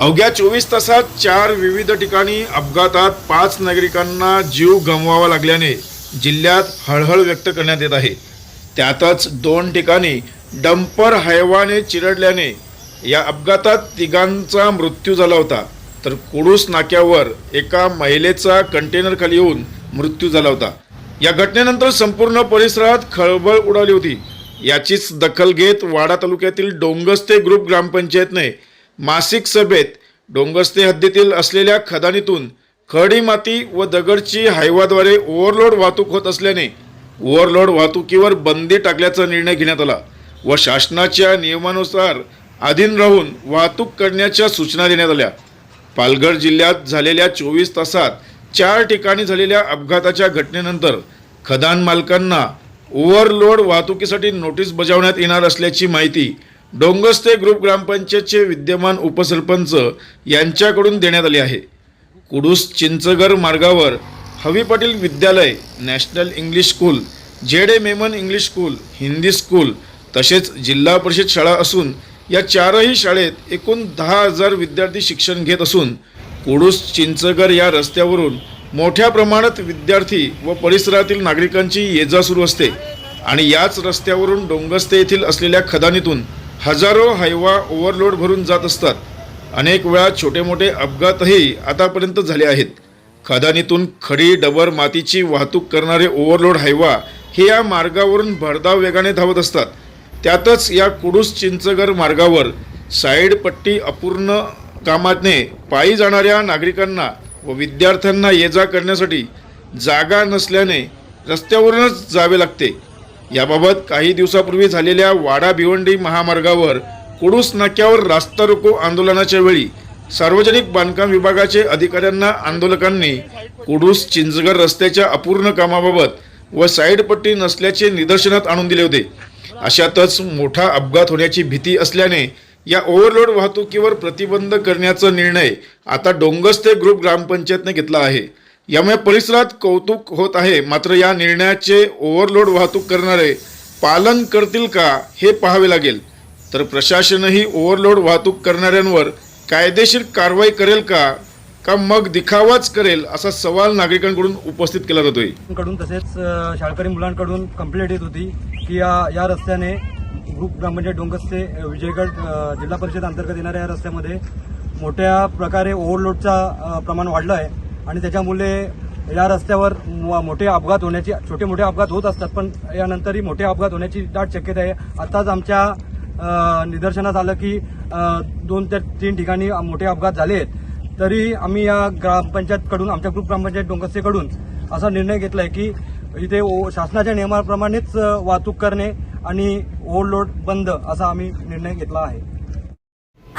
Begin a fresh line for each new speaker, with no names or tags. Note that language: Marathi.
अवघ्या चोवीस तासात चार विविध ठिकाणी अपघातात पाच नागरिकांना जीव गमवावा लागल्याने जिल्ह्यात हळहळ व्यक्त करण्यात येत आहे. त्यातच दोन ठिकाणी डंपर हायवाने चिरडल्याने या अपघातात तिघांचा मृत्यू झाला होता. तर कुडूस नाक्यावर एका महिलेचा कंटेनरखाली येऊन मृत्यू झाला होता. या घटनेनंतर संपूर्ण परिसरात खळबळ उडाली होती. याचीच दखल घेत वाडा तालुक्यातील डोंगस्ते ग्रुप ग्रामपंचायतने मासिक सभेत डोंगस्ते हद्दीतील असलेल्या खदानीतून खडी माती व दगडची हायवाद्वारे ओव्हरलोड वाहतूक होत असल्याने ओव्हरलोड वाहतुकीवर बंदी टाकल्याचा निर्णय घेण्यात आला व शासनाच्या नियमानुसार अधीन राहून वाहतूक करण्याच्या सूचना देण्यात आल्या. पालघर जिल्ह्यात झालेल्या चोवीस तासात चार ठिकाणी झालेल्या अपघाताच्या घटनेनंतर खदान मालकांना ओव्हरलोड वाहतुकीसाठी नोटीस बजावण्यात येणार असल्याची माहिती डोंगस्ते ग्रुप ग्रामपंचायतचे विद्यमान उपसरपंच यांच्याकडून देण्यात आले आहे. कुडूस चिंचगर मार्गावर हवी पाटील विद्यालय national English school J D Memon English school Hindi school तसेच जिल्हा परिषद शाळा असून या चारही शाळेत एकूण दहा हजार विद्यार्थी शिक्षण घेत असून कुडूस चिंचगर या रस्त्यावरून मोठ्या प्रमाणात विद्यार्थी व परिसरातील नागरिकांची ये जा सुरू असते आणि याच रस्त्यावरून डोंगस्ते येथील असलेल्या खदानीतून हजारो हायवा ओव्हरलोड भरून जात असतात. अनेक वेळा छोटे मोठे अपघातही आतापर्यंत झाले आहेत. खदानीतून खडी डबर मातीची वाहतूक करणारे ओव्हरलोड हायवा हे या मार्गावरून भरधाव वेगाने धावत असतात. त्यातच या कुडूस चिंचगर मार्गावर साईड पट्टी अपूर्ण कामाने पायी जाणाऱ्या नागरिकांना व विद्यार्थ्यांना ये जा करण्यासाठी जागा नसल्याने रस्त्यावरूनच जावे लागते. याबाबत काही दिवसापूर्वी झालेल्या वाडा भिवंडी महामार्गावर कुडूस नाक्यावर रास्ता रोको आंदोलनाच्या वेळी सार्वजनिक बांधकाम विभागाचे अधिकाऱ्यांना आंदोलकांनी कुडूस चिंचगड रस्त्याच्या अपूर्ण कामाबाबत व साईड पट्टी नसल्याचे निदर्शनात आणून दिले होते. अशातच मोठा अपघात होण्याची भीती असल्याने या ओव्हरलोड वाहतुकीवर प्रतिबंध करण्याचा निर्णय आता डोंगस्ते ग्रुप ग्रामपंचायतने घेतला आहे. यामुळे परिसरात कौतुक होत आहे. मात्र या निर्णयाचे ओव्हरलोड वाहतूक करणारे पालन करतील का हे पाहावे लागेल. तर प्रशासनही ओव्हरलोड वाहतूक करणाऱ्यांवर कायदेशीर कारवाई करेल का? का मग दिखावाच करेल असा सवाल नागरिकांकडून उपस्थित केला जातोय.
कडून तसेच शाळकरी मुलांकडून कंप्लेंट येत होती की या या रस्त्याने ग्रुप ग्रामपंचायत डोंगस ते विजयगड जिल्हा परिषद अंतर्गत येणाऱ्या या रस्त्यामध्ये मोठ्या प्रकारे ओव्हरलोडचा प्रमाण वाढलं आहे. आणि त्याच्यामुळे या रस्त्यावर मोठे अपघात होण्याची छोटे मोठे अपघात होत असतात पण यानंतरही मोठे अपघात होण्याची दाट शक्यता आहे. आताच आमच्या निदर्शनास आलं की दोन ते तीन ठिकाणी मोठे अपघात झाले आहेत. तरी आम्ही या ग्रामपंचायतकडून आमच्या ग्रुप ग्रामपंचायत डोंगसेकडून असा निर्णय घेतला आहे की इथे ओ- शासनाच्या नियमाप्रमाणेच वाहतूक करणे आणि ओव्हरलोड बंद असा आम्ही निर्णय घेतला आहे.